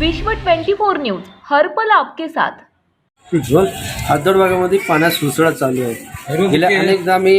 विश्व 24 न्यूज हर्पल आपके साथ. उज्ज्वल हातदड भागामध्ये पाण्यात सुसळा चालू आहे. गेल्या अनेकदा मी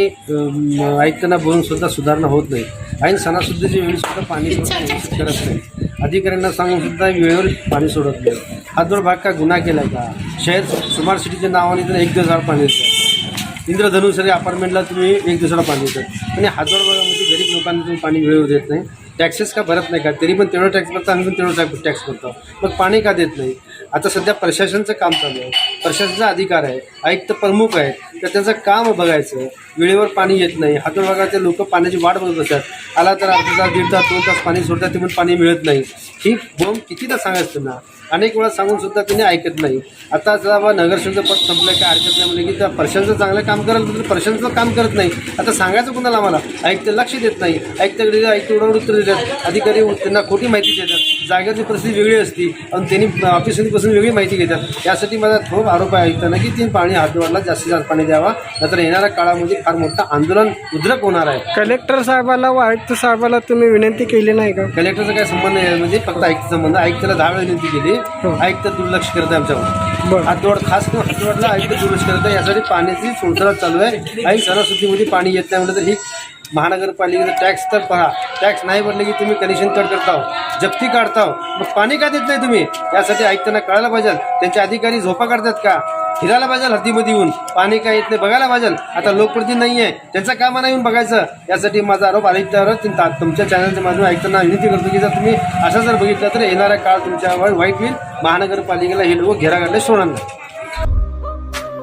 ऐकताना बोलून सुद्धा सुधारणा होत नाही. ऐन सणासुद्धीच्या वेळी सुद्धा पाणी करत नाही. अधिकाऱ्यांना सांगून सुद्धा वेळेवर पाणी सोडत नाही. हातदोड भाग का गुन्हा केला का? शहर स्मार्ट सिटीच्या नावाने तर एक दिवसाला पाणी येतं. इंद्रधनुसरी अपार्टमेंटला तुम्ही एक दिवसाला पाणी येतं. आणि हातदोड भागामध्ये गरीब लोकांना तुम्ही पाणी वेळेवर देत नाही. टॅक्सेस का भरत नाही का? तरी पण तेवढं टॅक्स भरता आम्ही पण तेवढं टॅक्स भरतो मग पाणी का देत नाही? आता सध्या प्रशासनचं काम चालू आहे. प्रशासनाचा अधिकार आहे. आयुक्त प्रमुख आहे तर त्याचं काम बघायचं. वेळेवर पाणी येत नाही. हातोड भागाचे लोक पाण्याची वाट बघत असतात आला तर अर्धा तास दीड तास दोन तास पाणी सोडतात ते पण पाणी मिळत नाही. ही बोंब कितीदा सांगायचं त्यांना? अनेक वेळा सांगून सुद्धा त्यांनी ऐकत नाही. आता जर बा नगरसेवकचं पद संपलं काय हरकत नाही म्हणजे की त्या प्रशासनाचं चांगलं काम करायला तर प्रशासनाचं काम करत नाही. आता सांगायचं कुणाला आम्हाला? आयुक्त लक्ष देत नाही. आयुक्ताकडे आयुक्त उडवडून देतात. अधिकारी त्यांना खोटी माहिती देतात. जागेची परिस्थिती वेगळी असती आणि त्यांनी ऑफिसमध्ये बसून वेगळी माहिती घेतात. यासाठी माझा खूप आरोप आहे आयुक्तांना की तीन पाणी हातवाडला जास्तीत जास्त पाणी द्यावा. नाहीतर येणाऱ्या काळामध्ये फार मोठं आंदोलन उद्रक होणार आहे. कलेक्टर साहेबाला व आयुक्त साहेबाला तुम्ही विनंती केली नाही का? कलेक्टरचा काय संबंध नाही म्हणजे फक्त आयुक्त संबंध. आयुक्ताला दहा वेळा विनंती केली. हो. आयुक्त दुर्लक्ष करत आहे आमच्यावर. हातवड खास करून हातवडला आयुक्त दुर्लक्ष करत आहे. यासाठी पाण्याची सोडसळा चालू आहे. आणि सणासुद्धीमध्ये पाणी येत नाही म्हटलं तर ही महानगरपालिकेचा टॅक्स तर पहा. टॅक्स नाही भरले की तुम्ही कनेक्शन कट करताव जप्ती काढताव हो. मग पाणी का देत नाही तुम्ही? यासाठी ऐकताना कळायला पाहिजे. त्यांचे अधिकारी झोपा काढतात का? फिरायला पाहिजे हद्दीमध्ये येऊन. पाणी काय येत नाही? बघायला पाहिजे. आता लोकप्रतिनिधी नाही आहे त्यांचा काम नाही येऊन बघायचं. यासाठी माझा आरोप आयुक्तावर तुम- तुमच्या चॅनलच्या माध्यमातून ऐकताना विनंती करतो की जर तुम्ही असं जर बघितलं तर येणारा काळ तुमच्यावर वाईट होईल. महानगरपालिकेला हे लोक घेरा काढले सोडणार नाही